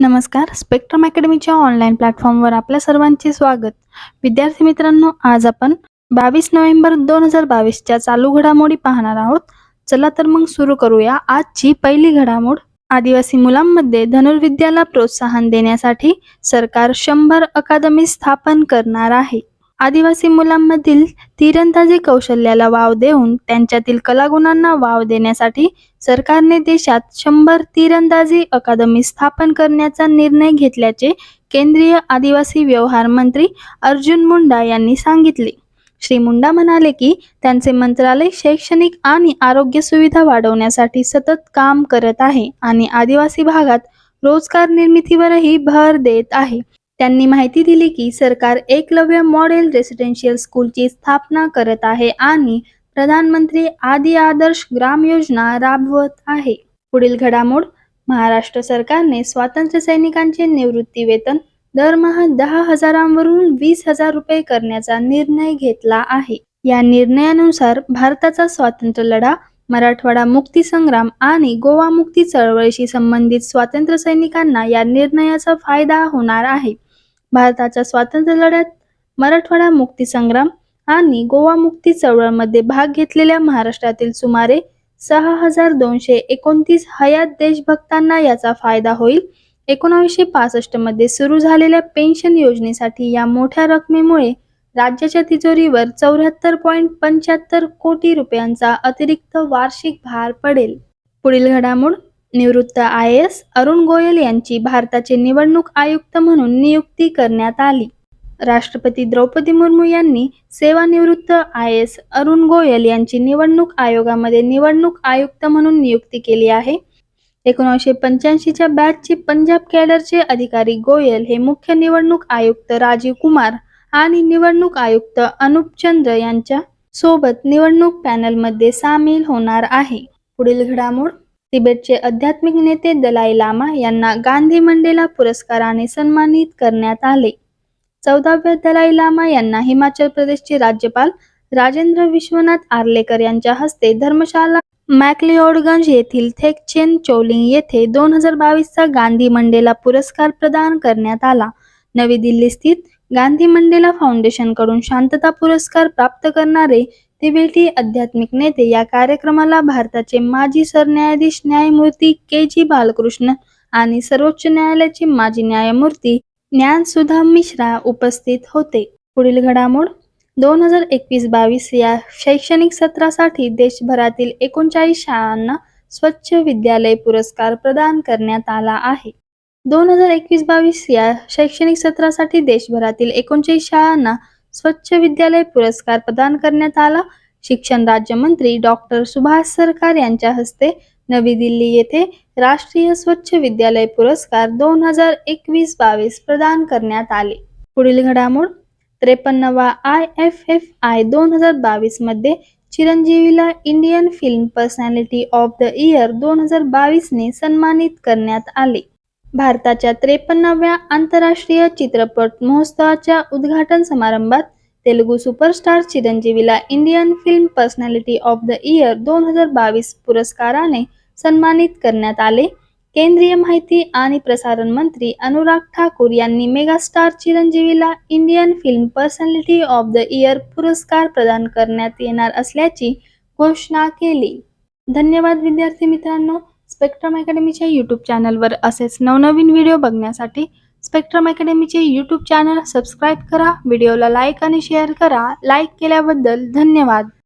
नमस्कार. Spectrum अकॅडमीच्या online प्लॅटफॉर्मवर आपल्या सर्वांचे स्वागत. विद्यार्थी मित्रांनो आज आपण बावीस नोव्हेंबर दोन हजार बावीसच्या चालू घडामोडी पाहणार आहोत. चला तर मग सुरू करूया आजची पहिली घडामोड. आदिवासी मुलांमध्ये धनुर्विद्याला प्रोत्साहन देण्यासाठी सरकार शंभर अकादमी स्थापन करणार आहे. आदिवासी मुलांमधील तीरंदाजी कौशल्याला वाव देऊन त्यांच्यातील कलागुणांना वाव देण्यासाठी सरकारने देशात शंभर तीरंदाजी अकादमी स्थापन करण्याचा निर्णय घेतल्याचे केंद्रीय आदिवासी व्यवहार मंत्री अर्जुन मुंडा यांनी सांगितले. श्री मुंडा म्हणाले की त्यांचे मंत्रालय शैक्षणिक आणि आरोग्य सुविधा वाढवण्यासाठी सतत काम करत आहे आणि आदिवासी भागात रोजगार निर्मितीवरही भर देत आहे. त्यांनी माहिती दिली की सरकार एकलव्य मॉडेल रेसिडेन्शियल स्कूलची स्थापना करत आहे आणि प्रधानमंत्री आदी आदर्श ग्राम योजना राबवत आहे. पुढील घडामोड महाराष्ट्र सरकारने स्वातंत्र्य सैनिकांचे निवृत्ती वेतन दरमहा दहा हजारांवरून वीस हजार रुपये करण्याचा निर्णय घेतला आहे. या निर्णयानुसार भारताचा स्वातंत्र्य लढा मराठवाडा मुक्ती संग्राम आणि गोवा मुक्ती चळवळीशी संबंधित स्वातंत्र्य सैनिकांना या निर्णयाचा फायदा होणार आहे. भारताच्या स्वातंत्र्य लढ्यात मराठवाडा मुक्ती संग्राम आणि गोवा मुक्ती चळवळमध्ये भाग घेतलेल्या महाराष्ट्रातील सुमारे सहा हजार दोनशे एकोणतीस हयात देशभक्तांना याचा फायदा होईल. एकोणावीसशे पासष्टमध्ये सुरू झालेल्या पेन्शन योजनेसाठी या मोठ्या रकमेमुळे राज्याच्या तिजोरीवर चौऱ्याहत्तर पॉईंट पंच्याहत्तर कोटी रुपयांचा अतिरिक्त वार्षिक भार पडेल. पुढील घडामोड निवृत्त आय एस अरुण गोयल यांची भारताचे निवडणूक आयुक्त म्हणून नियुक्ती करण्यात आली. राष्ट्रपती द्रौपदी मुर्मू यांनी सेवानिवृत्त आय एस अरुण गोयल यांची निवडणूक आयोगामध्ये निवडणूक आयुक्त म्हणून नियुक्ती केली आहे. एकोणीसशे पंच्याऐंशीच्या बॅचचे पंजाब कॅडरचे अधिकारी गोयल हे मुख्य निवडणूक आयुक्त राजीव कुमार आणि निवडणूक आयुक्त अनुप चंद्र यांच्या सोबत निवडणूक पॅनलमध्ये सामील होणार आहे. पुढील घडामोड तिबेटचे आध्यात्मिक नेते दलाई लामा यांना गांधी मंडेला पुरस्काराने सन्मानित करण्यात आले. चौदाव्या दलाई लामा यांना हिमाचल प्रदेशचे राज्यपाल राजेंद्र विश्वनाथ आर्लेकर यांच्या हस्ते धर्मशाला मॅकलिओडगंज येथील थेकचेन चोलिंग येथे दोन हजार बावीसचा गांधी मंडेला पुरस्कार प्रदान करण्यात आला. नवी दिल्ली स्थित गांधी मंडेला फाउंडेशनकडून शांतता पुरस्कार प्राप्त करणारे तिबेटी आध्यात्मिक नेते या कार्यक्रमाला भारताचे माजी सरन्यायाधीश न्यायमूर्ती के जी बालकृष्ण आणि सर्वोच्च न्यायालयाचे माजी न्यायमूर्ती ज्ञान सुधा मिश्रा उपस्थित होते. पुढील घडामोड दोन हजार एकवीस बावीस या शैक्षणिक सत्रासाठी देशभरातील एकोणचाळीस शाळांना स्वच्छ विद्यालय पुरस्कार प्रदान करण्यात आला आहे. दोन हजार एकवीस बावीस या शैक्षणिक सत्रासाठी देशभरातील एकोणचाळीस शाळांना स्वच्छ विद्यालय पुरस्कार प्रदान करण्यात आला. शिक्षण राज्यमंत्री डॉक्टर सुभाष सरकार यांच्या हस्ते नवी दिल्ली येथे राष्ट्रीय स्वच्छ विद्यालय पुरस्कार दोन हजार एकवीस बावीस प्रदान करण्यात आले. पुढील घडामोड त्रेपन्नवा आय एफ एफ आय दोन हजार बावीसमध्ये चिरंजीवीला Indian film personality of the year दोन हजार बावीसने सन्मानित करण्यात आले. भारताच्या त्रेपन्नाव्या आंतरराष्ट्रीय चित्रपट महोत्सवाच्या उद्घाटन समारंभात Telugu superstar चिरंजीवीला Indian film personality of the year दोन हजार बावीस पुरस्काराने सन्मानित करण्यात आले. केंद्रीय माहिती आणि प्रसारण मंत्री अनुराग ठाकूर यांनी megastar चिरंजीवीला Indian film personality of the year पुरस्कार प्रदान करण्यात येणार असल्याची घोषणा केली. धन्यवाद विद्यार्थी मित्रांनो. स्पेक्ट्रम अकॅडमीच्या यूट्यूब चॅनलवर असेच नवनवीन व्हिडिओ बघण्यासाठी स्पेक्ट्रम अकॅडमीचे यूट्यूब चॅनल सबस्क्राईब करा व्हिडिओला लाईक आणि शेअर करा. लाईक केल्याबद्दल धन्यवाद.